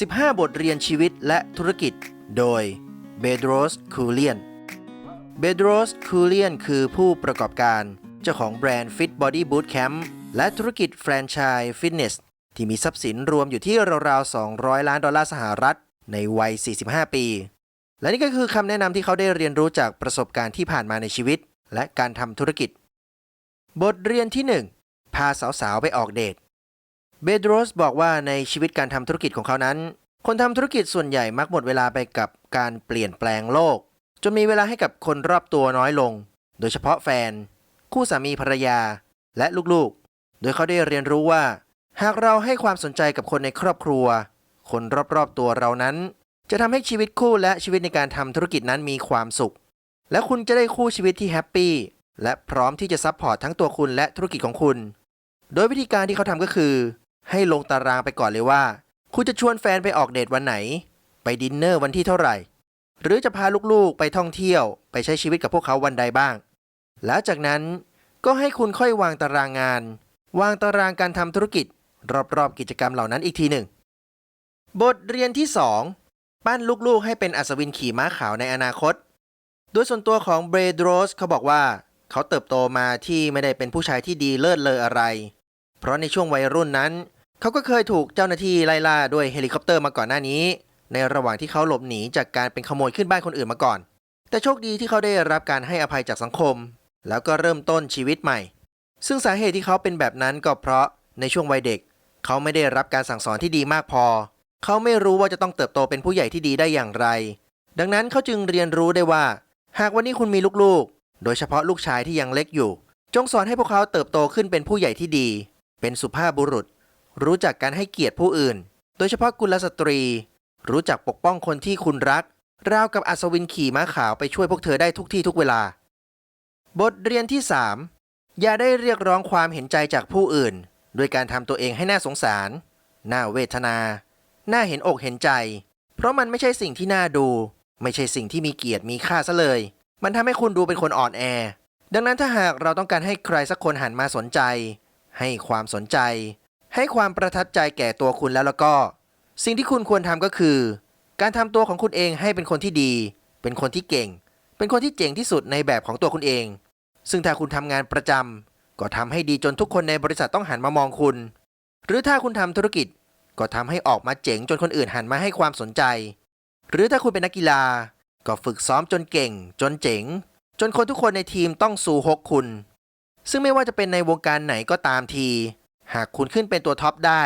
15 บทเรียนชีวิตและธุรกิจ โดยเบโดรสคูเลียนเบโดรสคูเลียนคือผู้ประกอบการ เจ้าของแบรนด์ Fit Body Boot Camp และธุรกิจแฟรนไชส์ฟิตเนส ที่มีทรัพย์สินรวมอยู่ที่ราวๆ 200 ล้านดอลลาร์สหรัฐ ในวัย 45 ปี และนี่ก็คือคำแนะนำที่เขาได้เรียนรู้จากประสบการณ์ที่ผ่านมาในชีวิต และการทำธุรกิจ บทเรียนที่ 1 พาสาวๆ ไปออกเดท เบโดรสบอกว่าในชีวิตการทำธุรกิจของเขานั้น คนทำธุรกิจส่วนใหญ่มักหมดเวลาไปกับการเปลี่ยนแปลงโลก จนมีเวลาให้กับคนรอบตัวน้อยลง โดยเฉพาะแฟน คู่สามีภรรยา และลูกๆ โดยเขาได้เรียนรู้ว่า หากเราให้ความสนใจกับคนในครอบครัว คนรอบๆตัวเรานั้น จะทำให้ชีวิตคู่และชีวิตในการทำธุรกิจนั้นมีความสุข และคุณจะได้คู่ชีวิตที่แฮปปี้และพร้อมที่จะซัพพอร์ตทั้งตัวคุณและธุรกิจของคุณ โดยวิธีการที่เขาทำก็คือ ให้ลงตารางไปก่อนเลยว่า คุณจะชวนแฟนไปออกเดทวันไหน ไปดินเนอร์วันที่เท่าไหร่ หรือจะพาลูกๆไปท่องเที่ยว ไปใช้ชีวิตกับพวกเขาวันใดบ้าง แล้วจากนั้นก็ให้คุณค่อยวางตารางงาน วางตารางการทำธุรกิจ รอบๆกิจกรรมเหล่านั้นอีกทีหนึ่ง บทเรียนที่ 2 ปั้นลูกๆ ให้เป็นอัศวินขี่ม้าขาวในอนาคต โดยส่วนตัวของเบรดโรสเขาบอกว่า เขาเติบโตมาที่ไม่ได้เป็นผู้ชายที่ดีเลิศเลออะไร เพราะในช่วงวัยรุ่นนั้น เขาก็เคยถูกเจ้าหน้าที่ไล่ล่าด้วยเฮลิคอปเตอร์มาก่อนหน้านี้ ในระหว่างที่เขาหลบหนีจากการเป็นขโมยขึ้นบ้านคนอื่นมาก่อน แต่โชคดีที่เขาได้รับการให้อภัยจากสังคม แล้วก็เริ่มต้นชีวิตใหม่ ซึ่งสาเหตุที่เขาเป็นแบบนั้นก็เพราะในช่วงวัยเด็ก เขาไม่ได้รับการสั่งสอนที่ดีมากพอ เขาไม่รู้ว่าจะต้องเติบโตเป็นผู้ใหญ่ที่ดีได้อย่างไร ดังนั้นเขาจึงเรียนรู้ได้ว่า หากวันนี้คุณมีลูกๆ โดยเฉพาะลูกชายที่ยังเล็กอยู่ จงสอนให้พวกเขาเติบโตขึ้นเป็นผู้ใหญ่ที่ดี เป็นสุภาพบุรุษ รู้จักการให้เกียรติผู้อื่น โดยเฉพาะกุลสตรี รู้จักปกป้องคนที่คุณรัก ราวกับอัศวินขี่ม้าขาวไปช่วยพวกเธอได้ทุกที่ทุกเวลา บทเรียนที่ 3 อย่าได้เรียกร้องความเห็นใจจากผู้อื่นโดยการทำตัวเองให้น่าสงสาร น่าเวทนา น่าเห็นอกเห็นใจ เพราะมันไม่ใช่สิ่งที่น่าดู ไม่ใช่สิ่งที่มีเกียรติมีค่าซะเลย มันทำให้คุณดูเป็นคนอ่อนแอ ดังนั้นถ้าหากเราต้องการให้ใครสักคนหันมาสนใจ ให้ความสนใจ ให้ความประทับใจแก่ตัวคุณแล้วแล้วก็ สิ่งที่คุณควรทำก็คือ การทำตัวของคุณเองให้เป็นคนที่ดี เป็นคนที่เก่ง เป็นคนที่เจ๋งที่สุดในแบบของตัวคุณเอง ซึ่งถ้าคุณทำงานประจำก็ทำให้ดีจนทุกคนในบริษัทต้องหันมามองคุณ หรือถ้าคุณทำธุรกิจก็ทำให้ออกมาเจ๋งจนคนอื่นหันมาให้ความสนใจ หรือถ้าคุณเป็นนักกีฬา ก็ฝึกซ้อมจนเก่ง จนเจ๋ง จนคนทุกคนในทีมต้องสู่ฮกคุณ ซึ่งไม่ว่าจะเป็นในวงการไหนก็ตามที หากคุณขึ้นเป็นตัวท็อปได้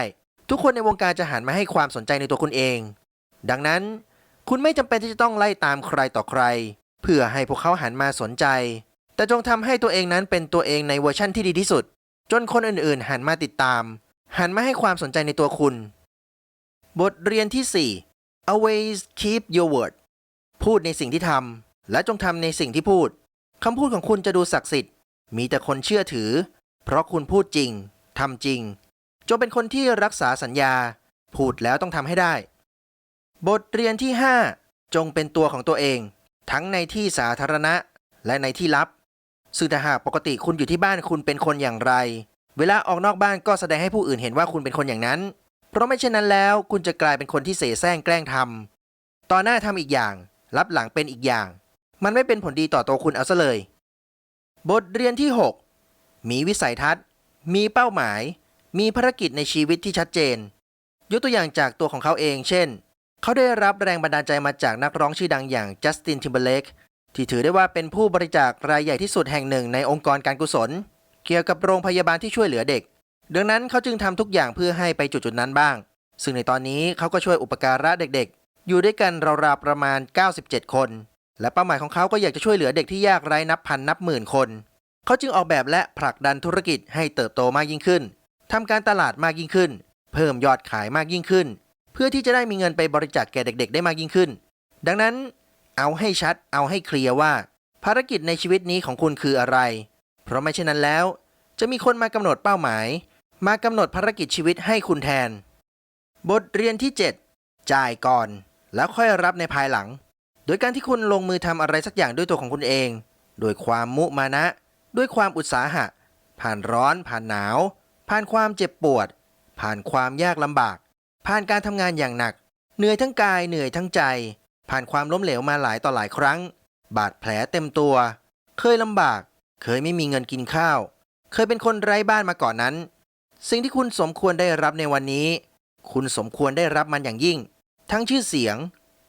ทุกคนในวงการจะหันมาให้ความสนใจในตัวคุณเอง ดังนั้น คุณไม่จำเป็นที่จะต้องไล่ตามใครต่อใคร เพื่อให้พวกเขาหันมาสนใจ แต่จงทำให้ตัวเองนั้นเป็นตัวเองในเวอร์ชั่นที่ดีที่สุด จนคนอื่นๆ หันมาติดตาม หันมาให้ความสนใจในตัวคุณ บทเรียนที่ 4 always keep your word พูดในสิ่งที่ทำและจงทำในสิ่งที่พูดคำพูดของคุณจะดูศักดิ์สิทธิ์ มีแต่คนเชื่อถือ เพราะคุณพูดจริง ทำจริง จงเป็นคนที่รักษาสัญญา พูดแล้วต้องทำให้ได้ บทเรียนที่ 5 จงเป็นตัวของตัวเอง ทั้งในที่สาธารณะและในที่ลับซึ่งถ้าหากปกติคุณอยู่ที่บ้านคุณเป็นคนอย่างไร เวลาออกนอกบ้านก็แสดงให้ผู้อื่นเห็นว่าคุณเป็นคนอย่างนั้น เพราะไม่เช่นนั้นแล้ว คุณจะกลายเป็นคนที่เสแสร้งแกล้งทำต่อหน้าทำอีกอย่าง รับหลังเป็นอีกอย่าง มันไม่เป็นผลดีต่อตัวคุณเอาซะเลย บทเรียนที่ 6 มีวิสัยทัศน์ มีเป้าหมาย มีภารกิจในชีวิตที่ชัดเจน ยกตัวอย่างจากตัวของเขาเอง เช่น เขาได้รับแรงบันดาลใจมาจากนักร้องชื่อดังอย่างจัสตินทิมเบเลกที่ถือได้ว่าเป็นผู้บริจาครายใหญ่ที่สุดแห่งหนึ่งในองค์กรการกุศล เกี่ยวกับโรงพยาบาลที่ช่วยเหลือเด็ก ดังนั้นเขาจึงทำทุกอย่างเพื่อให้ไปจุดๆนั้นบ้าง ซึ่งในตอนนี้เขาก็ช่วยอุปการะเด็กๆ อยู่ด้วยกันราวๆประมาณ 97 คน และเป้าหมายของเขาก็อยากจะช่วยเหลือเด็กที่ยากไร้นับพันนับหมื่นคน เขาจึงออกแบบและผลักดันธุรกิจให้เติบโตมากยิ่งขึ้นทำการตลาดมากยิ่งขึ้น เพิ่มยอดขายมากยิ่งขึ้น เพื่อที่จะได้มีเงินไปบริจาคแก่เด็ก ๆ ได้มากยิ่งขึ้น ดังนั้น เอาให้ชัดเอาให้เคลียร์ว่า ภารกิจในชีวิตนี้ของคุณคืออะไร เพราะไม่เช่นนั้นแล้ว จะมีคนมากำหนดเป้าหมาย มากำหนดภารกิจชีวิตให้คุณแทน บทเรียนที่ 7 จ่ายก่อน แล้วค่อยรับในภายหลัง โดยการที่คุณลงมือทำอะไรสักอย่างด้วยตัวของคุณเอง โดยความมุมานะ ด้วยความอุตสาหะ ผ่านร้อนผ่านหนาว ผ่านความเจ็บปวด ผ่านความยากลำบาก ผ่านการทำงานอย่างหนัก เหนื่อยทั้งกายเหนื่อยทั้งใจ ผ่านความล้มเหลวมาหลายต่อหลายครั้ง บาดแผลเต็มตัว เคยลำบาก เคยไม่มีเงินกินข้าว เคยเป็นคนไร้บ้านมาก่อนนั้น สิ่งที่คุณสมควรได้รับในวันนี้ คุณสมควรได้รับมันอย่างยิ่ง ทั้งชื่อเสียง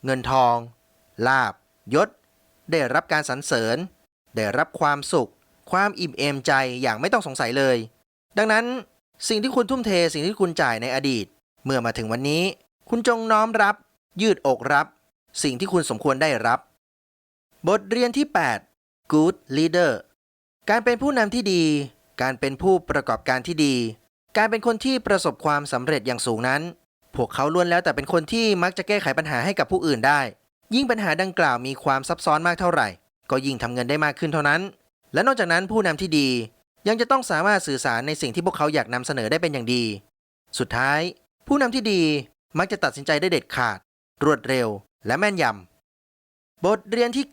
เงินทอง ลาบยศ ได้รับการสรรเสริญ ได้รับความสุข ความอิ่มเอมใจอย่างไม่ต้องสงสัยเลย ดังนั้นสิ่งที่คุณทุ่มเทสิ่งที่คุณจ่ายในอดีต เมื่อมาถึงวันนี้ คุณจงน้อมรับ ยืดอกรับ สิ่งที่คุณสมควรได้รับ บทเรียนที่ 8 Good Leader การเป็นผู้นำที่ดี การเป็นผู้ประกอบการที่ดี การเป็นคนที่ประสบความสำเร็จอย่างสูงนั้น พวกเขาล้วนแล้วแต่เป็นคนที่มักจะแก้ไขปัญหาให้กับผู้อื่นได้ ยิ่งปัญหาดังกล่าวมีความซับซ้อนมากเท่าไหร่ ก็ยิ่งทำเงินได้มากขึ้นเท่านั้น และนอกจากนั้นผู้นำที่ดียังจะต้องสามารถสื่อสารในสิ่งที่พวกเขาอยากนำเสนอได้เป็นอย่างดี สุดท้าย ผู้นำที่ดีมักจะตัดสินใจได้เด็ดขาด รวดเร็ว และแม่นยำ บทเรียนที่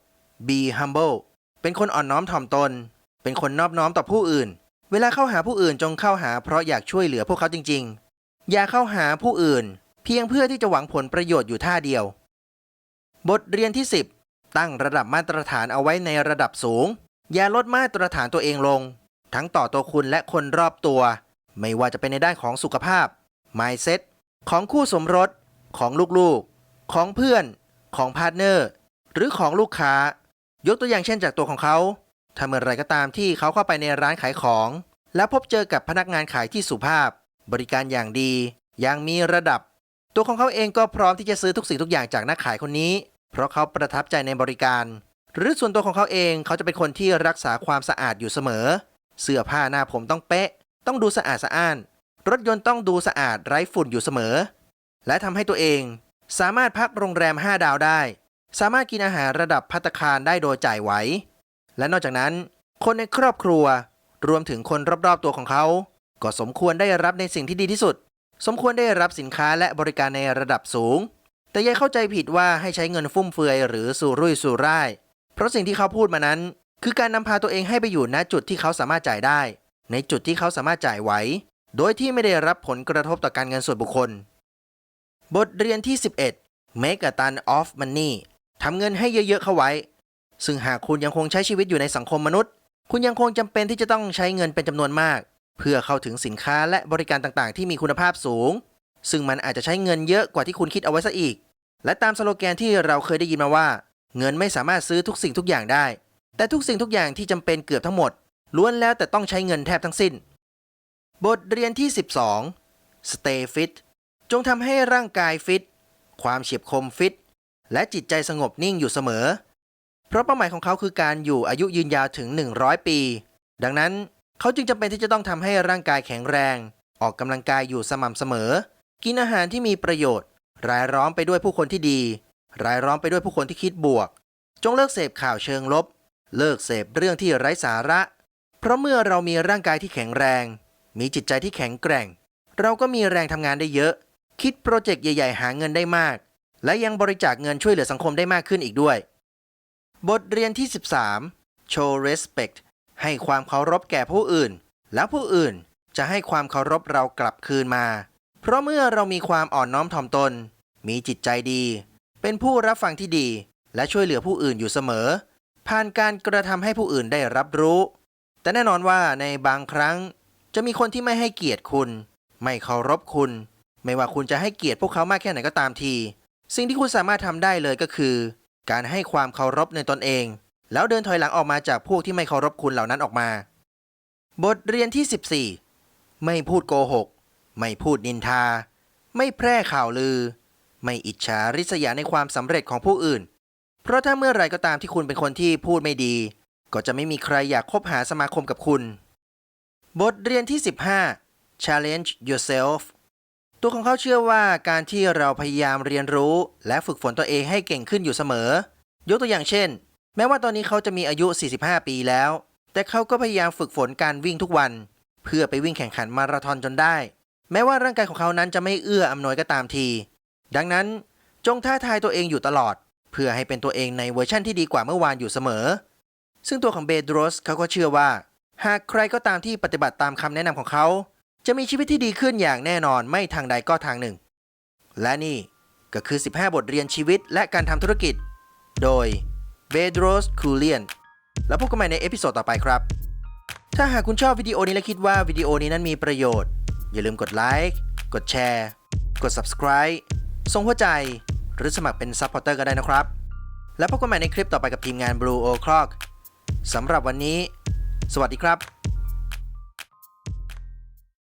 9 be humble เป็นคนอ่อนน้อมถ่อมตน เป็นคนนอบน้อมต่อผู้อื่น เวลาเข้าหาผู้อื่นจงเข้าหาเพราะอยากช่วยเหลือพวกเขาจริง ๆ อย่าเข้าหาผู้อื่น เพียงเพื่อที่จะหวังผลประโยชน์อยู่ท่าเดียว บทเรียนที่ 10 ตั้งระดับมาตรฐานเอาไว้ในระดับสูง อย่าลดมาตรฐานตัวเองลง ทั้งต่อตัวคุณและคนรอบตัว ไม่ว่าจะเป็นในด้านของสุขภาพ mindset ของคู่สมรส ของลูกๆ ของเพื่อน ของพาร์ทเนอร์ หรือของลูกค้า ยกตัวอย่างเช่นจากตัวของเขาถ้าเมื่อไรก็ตามที่เขาเข้าไปในร้านขายของ แล้วพบเจอกับพนักงานขายที่สุภาพ บริการอย่างดี อย่างมีระดับ ตัวของเขาเองก็พร้อมที่จะซื้อทุกสิ่งทุกอย่างจากนักขายคนนี้ เพราะเขาประทับใจในบริการ หรือส่วนตัวของเขาเองเขาจะเป็นคนที่รักษาความสะอาดอยู่เสมอ เสื้อผ้าหน้าผมต้องเป๊ะ ต้องดูสะอาดสะอ้าน รถยนต์ต้องดูสะอาดไร้ฝุ่นอยู่เสมอ และทำให้ตัวเอง สามารถพักโรงแรม 5 ดาวได้ สามารถกินอาหารระดับพัตคารได้โดยจ่ายไหว และนอกจากนั้น คนในครอบครัว รวมถึงคนรอบๆตัวของเขา ก็สมควรได้รับในสิ่งที่ดีที่สุด สมควรได้รับสินค้าและบริการในระดับสูง แต่ย่าเข้าใจผิดว่าให้ใช้เงินฟุ่มเฟือยหรือสุรุ่ยสุร่าย เพราะสิ่งที่เขาพูดมานั้น คือการนำพาตัวเองให้ไปอยู่ณจุดที่เขาสามารถจ่ายได้ ในจุดที่เขาสามารถจ่ายไหว โดยที่ไม่ได้รับผลกระทบต่อการเงินส่วนบุคคล บทเรียนที่ 11 Make a ton of money ทำเงินให้เยอะๆเข้าไว้ ซึ่งหากคุณยังคงใช้ชีวิตอยู่ในสังคมมนุษย์ คุณยังคงจำเป็นที่จะต้องใช้เงินเป็นจำนวนมาก เพื่อเข้าถึงสินค้าและบริการต่างๆ ที่มีคุณภาพสูง ซึ่งมันอาจจะใช้เงินเยอะกว่าที่คุณคิดเอาไว้ซะอีก และตามสโลแกนที่เราเคยได้ยินมาว่า เงินไม่สามารถซื้อทุกสิ่งทุกอย่างได้ แต่ทุกสิ่งทุกอย่างที่จำเป็นเกือบทั้งหมด ล้วนแล้วแต่ต้องใช้เงินแทบทั้งสิ้น บทเรียนที่ 12 Stay fit จงทำให้ร่างกายฟิต ความเฉียบคมฟิต และจิตใจสงบนิ่งอยู่เสมอ เพราะเป้าหมายของเขาคือการอยู่อายุยืนยาวถึง 100 ปี ดังนั้นเขาจึงจำเป็นที่จะต้องทำให้ร่างกายแข็งแรง ออกกำลังกายอยู่สม่ำเสมอ กินอาหารที่มีประโยชน์ รายล้อมไปด้วยผู้คนที่ดี รายล้อมไปด้วยผู้คนที่คิดบวก จงเลิกเสพข่าวเชิงลบ เลิกเสพเรื่องที่ไร้สาระ เพราะเมื่อเรามีร่างกายที่แข็งแรง มีจิตใจที่แข็งแกร่ง เราก็มีแรงทำงานได้เยอะ คิดโปรเจกต์ใหญ่ ๆ หาเงินได้มาก และยังบริจาคเงินช่วยเหลือสังคมได้มากขึ้นอีกด้วย บทเรียนที่ 13 show respect ให้ความเคารพแก่ผู้อื่น แล้วผู้อื่นจะให้ความเคารพเรากลับคืนมา เพราะเมื่อเรามีความอ่อนน้อมถ่อมตน มีจิตใจดี เป็นผู้รับฟังที่ดี และช่วยเหลือผู้อื่นอยู่เสมอ ผ่านการกระทำให้ผู้อื่นได้รับรู้ แต่แน่นอนว่าในบางครั้ง จะมีคนที่ไม่ให้เกียรติคุณ ไม่เคารพคุณ ไม่ว่าคุณจะให้เกียรติพวกเขามากแค่ไหนก็ตามที สิ่งที่คุณสามารถทำได้เลยก็คือ การให้ความเคารพในตนเอง แล้วเดินถอยหลังออกมาจากพวกที่ไม่เคารพคุณเหล่านั้นออกมา บทเรียนที่ 14 ไม่พูดโกหก ไม่พูดนินทา ไม่แพร่ข่าวลือ ไม่อิจฉาริษยาในความสำเร็จของผู้อื่น เพราะถ้าเมื่อไรก็ตามที่คุณเป็นคนที่พูดไม่ดี ก็จะไม่มีใครอยากคบหาสมาคมกับคุณ บทเรียนที่ 15 challenge yourself ตัวของเขาเชื่อว่าการที่เราพยายามเรียนรู้ และฝึกฝนตัวเองให้เก่งขึ้นอยู่เสมอ ยกตัวอย่างเช่น แม้ว่าตอนนี้เขาจะมีอายุ 45 ปีแล้ว แต่เขาก็พยายามฝึกฝนการวิ่งทุกวัน เพื่อไปวิ่งแข่งขันมาราธอนจนได้ แม้ว่าร่างกายของเขานั้นจะไม่เอื้ออำนวยก็ตามที ดังนั้นจงท้าทายตัวเองอยู่ตลอด เพื่อให้เป็นตัวเองในเวอร์ชั่นที่ดีกว่าเมื่อวานอยู่เสมอ ซึ่งตัวของเบโดรสเขาก็เชื่อว่า หากใครก็ตามที่ปฏิบัติตามคำแนะนำของเขา จะมีชีวิตที่ดีขึ้นอย่างแน่นอนไม่ทางใดก็ทางหนึ่ง และนี่ก็คือ 15 บทเรียนชีวิตและการทำธุรกิจ โดยเบโดรสคูเลียนแล้วพบกันใหม่ในเอพิโซดต่อไปครับ ถ้าหากคุณชอบวิดีโอนี้และคิดว่าวิดีโอนี้นั้นมีประโยชน์ อย่าลืมกดไลค์ กดแชร์ กด subscribe ส่งหัวใจหรือสมัครเป็นซัพพอร์เตอร์ก็ได้นะครับ แล้วพบกันใหม่ในคลิปต่อไปกับทีมงาน Blue O'Clock สำหรับวันนี้ สวัสดีครับ